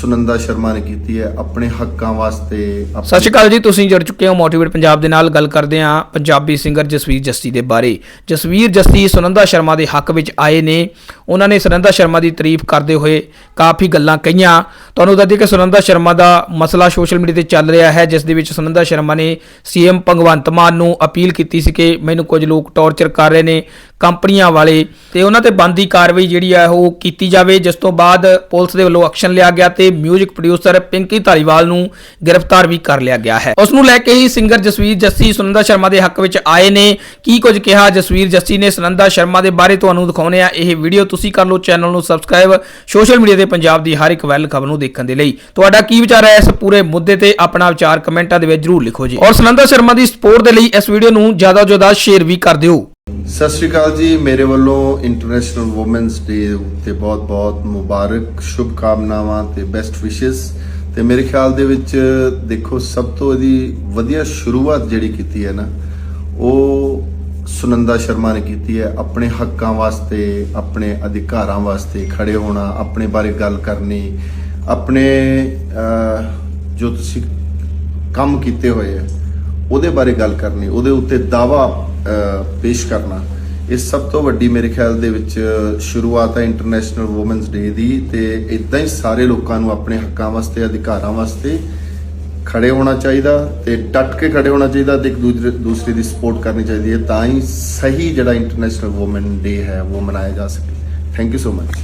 ਸੁਨੰਦਾ ਸ਼ਰਮਾ ਨੇ ਕੀਤੀ ਹੈ ਆਪਣੇ ਹੱਕਾਂ ਵਾਸਤੇ, ਆਪਣੇ- ਸਤਿ ਸ਼੍ਰੀ ਅਕਾਲ ਜੀ, ਤੁਸੀਂ ਜੁੜ ਚੁੱਕੇ ਹੋ ਮੋਟੀਵੇਟ ਪੰਜਾਬ ਦੇ ਨਾਲ, ਗੱਲ ਕਰਦੇ ਹਾਂ ਪੰਜਾਬੀ ਸਿੰਗਰ ਜਸਵੀਰ ਜੱਸੀ ਦੇ ਬਾਰੇ। ਜਸਵੀਰ ਜੱਸੀ ਸੁਨੰਦਾ ਸ਼ਰਮਾ ਦੇ ਹੱਕ ਵਿੱਚ ਆਏ ਨੇ, ਉਹਨਾਂ ਨੇ ਸੁਨੰਦਾ ਸ਼ਰਮਾ ਦੀ ਤਾਰੀਫ ਕਰਦੇ ਹੋਏ ਕਾਫੀ ਗੱਲਾਂ ਕਹੀਆਂ। ਤੁਹਾਨੂੰ ਦੱਸ ਦਈਏ ਕਿ ਸੁਨੰਦਾ ਸ਼ਰਮਾ ਦਾ ਮਸਲਾ ਸੋਸ਼ਲ ਮੀਡੀਆ ਤੇ ਚੱਲ ਰਿਹਾ ਹੈ, ਜਿਸ ਦੇ ਵਿੱਚ ਸੁਨੰਦਾ ਸ਼ਰਮਾ ਨੇ ਸੀਐਮ ਭਗਵੰਤ ਮਾਨ ਨੂੰ ਅਪੀਲ ਕੀਤੀ ਸੀ ਕਿ ਮੈਨੂੰ ਕੁਝ ਲੋਕ ਟੌਰਚਰ ਕਰ ਰਹੇ ਨੇ। ਕੰਪਨੀਆਂ ਵਾਲੇ ਤੇ ਉਹਨਾਂ ਤੇ ਬੰਦੀ ਕਾਰਵਾਈ ਜਿਹੜੀ ਹੈ ਉਹ ਕੀਤੀ ਜਾਵੇ, ਜਿਸ ਤੋਂ ਬਾਅਦ ਪੁਲਿਸ ਦੇ ਵੱਲੋਂ ਐਕਸ਼ਨ ਲਿਆ ਗਿਆ ਤੇ 뮤직 ਪ੍ਰੋਡਿਊਸਰ ਪਿੰਕੀ ਧਾਲੀਵਾਲ ਨੂੰ ਗ੍ਰਿਫਤਾਰ ਵੀ ਕਰ ਲਿਆ ਗਿਆ ਹੈ। ਉਸ ਨੂੰ ਲੈ ਕੇ ਹੀ ਸਿੰਗਰ ਜਸਵੀਰ ਜੱਸੀ, ਸੁਨੰਦਾ ਸ਼ਰਮਾ ਦੇ ਹੱਕ ਵਿੱਚ ਆਏ ਨੇ। ਕੀ ਕੁਝ ਕਿਹਾ ਜਸਵੀਰ ਜੱਸੀ ਨੇ, ਸੁਨੰਦਾ ਸ਼ਰਮਾ ਦੇ ਬਾਰੇ ਤੁਹਾਨੂੰ ਦਿਖਾਉਣੇ ਆ ਇਹ ਵੀਡੀਓ ਤੁਸੀਂ ਕਰ ਲਓ ਚੈਨਲ ਨੂੰ ਸਬਸਕ੍ਰਾਈਬ ਸੋਸ਼ਲ ਮੀਡੀਆ ਤੇ ਪੰਜਾਬ ਦੀ ਹਰ ਇੱਕ ਵੈਲ ਖਬਰ ਨੂੰ ਦੇਖਣ ਦੇ ਲਈ। ਤੁਹਾਡਾ ਕੀ ਵਿਚਾਰ ਹੈ ਇਸ ਪੂਰੇ ਮੁੱਦੇ ਤੇ? ਆਪਣਾ ਵਿਚਾਰ ਕਮੈਂਟਾਂ ਦੇ ਵਿੱਚ ਜਰੂਰ ਲਿਖੋ ਜੀ। ਔਰ ਸੁਨੰਦਾ ਸ਼ਰਮਾ ਦੀ ਸਪੋਰਟ ਦੇ ਲਈ ਇਸ ਵੀਡੀਓ ਨੂੰ ਜ਼ਿਆਦਾ ਤੋਂ ਜ਼ਿਆਦਾ ਸ਼ੇਅਰ ਵੀ ਕਰ ਦਿਓ। ਸਤਿ ਸ਼੍ਰੀ ਅਕਾਲ ਜੀ, ਮੇਰੇ ਵੱਲੋਂ ਇੰਟਰਨੈਸ਼ਨਲ ਔਮਨਸ ਡੇ ਉੱਤੇ ਬਹੁਤ-ਬਹੁਤ ਮੁਬਾਰਕ ਸ਼ੁਭ ਕਾਮਨਾਵਾਂ ਤੇ ਬੈਸਟ ਵਿਸ਼ੇਸ ਤੇ ਮੇਰੇ ਖਿਆਲ ਦੇ ਵਿੱਚ ਦੇਖੋ, ਸਭ ਤੋਂ ਇਹਦੀ ਵਧੀਆ ਸ਼ੁਰੂਆਤ ਜਿਹੜੀ ਕੀਤੀ ਹੈ ਨਾ, ਉਹ ਸੁਨੰਦਾ ਸ਼ਰਮਾ ਨੇ ਕੀਤੀ ਹੈ। ਆਪਣੇ ਹੱਕਾਂ ਵਾਸਤੇ, ਆਪਣੇ ਅਧਿਕਾਰਾਂ ਵਾਸਤੇ ਖੜੇ ਹੋਣਾ, ਆਪਣੇ ਬਾਰੇ ਗੱਲ ਕਰਨੀ, ਆਪਣੇ ਜੋ ਤੁਸੀਂ ਕੰਮ ਕੀਤੇ ਹੋਏ ਹੈ ਉਹਦੇ ਬਾਰੇ ਗੱਲ ਕਰਨੀ, ਉਹਦੇ ਉੱਤੇ ਦਾਵਾ ਪੇਸ਼ ਕਰਨਾ, ਇਹ ਸਭ ਤੋਂ ਵੱਡੀ ਮੇਰੇ ਖਿਆਲ ਦੇ ਵਿੱਚ ਸ਼ੁਰੂਆਤ ਹੈ ਇੰਟਰਨੈਸ਼ਨਲ ਔਮਨਸ ਡੇ ਦੀ ਤੇ ਇਦਾਂ ਹੀ ਸਾਰੇ ਲੋਕਾਂ ਨੂੰ ਆਪਣੇ ਹੱਕਾਂ ਵਾਸਤੇ, ਅਧਿਕਾਰਾਂ ਵਾਸਤੇ ਖੜੇ ਹੋਣਾ ਚਾਹੀਦਾ ਤੇ ਡਟ ਕੇ ਖੜੇ ਹੋਣਾ ਚਾਹੀਦਾ ਤੇ ਇੱਕ ਦੂਜੇ, ਦੂਸਰੇ ਦੀ ਸਪੋਰਟ ਕਰਨੀ ਚਾਹੀਦੀ ਹੈ ਤਾਂ ਹੀ ਸਹੀ ਜਿਹੜਾ ਇੰਟਰਨੈਸ਼ਨਲ ਔਮਨ ਡੇ ਹੈ, ਉਹ ਮਨਾਇਆ ਜਾ ਸਕੇ। Thank you so much